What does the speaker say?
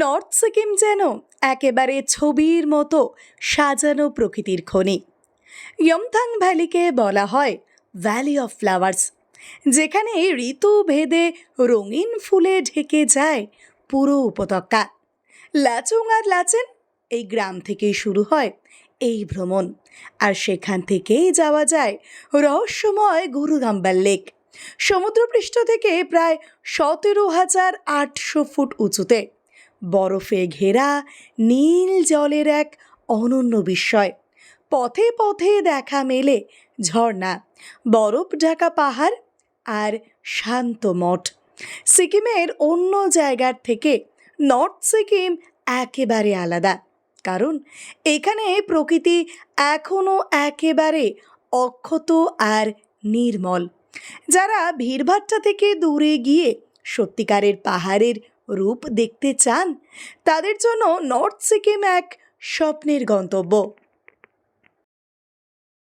North Sikkim যেন একেবারে ছবির মতো সাজানো প্রকৃতির খনি। ইয়মথাং ভ্যালিকে বলা হয় ভ্যালি অফ ফ্লাওয়ার্স যেখানে ঋতু ভেদে রঙিন ফুলে ঢেকে যায় পুরো উপত্যকা। লাচুং আর লাচেন এই গ্রাম থেকেই শুরু হয় এই ভ্রমণ, আর সেখান থেকেই যাওয়া যায় রহস্যময় গুরুরাম্বার লেক। সমুদ্রপৃষ্ঠ থেকে প্রায় সতেরো হাজার আটশো ফুট উঁচুতে। বরফে ঘেরা নীল জলের এক অনন্য বিস্ময়। পথে পথে দেখা মেলে ঝর্ণা, বরফ ঢাকা পাহাড় আর শান্ত মঠ। সিকিমের অন্য জায়গার থেকে নর্থ সিকিম একেবারে আলাদা, কারণ এখানে প্রকৃতি এখনও একেবারে অক্ষত আর নির্মল। যারা ভিড়ভাট্টা থেকে দূরে গিয়ে সত্যিকারের পাহাড়ের রূপ দেখতে চান তাদের জন্য নর্থ সিকিম এক স্বপ্নের গন্তব্য।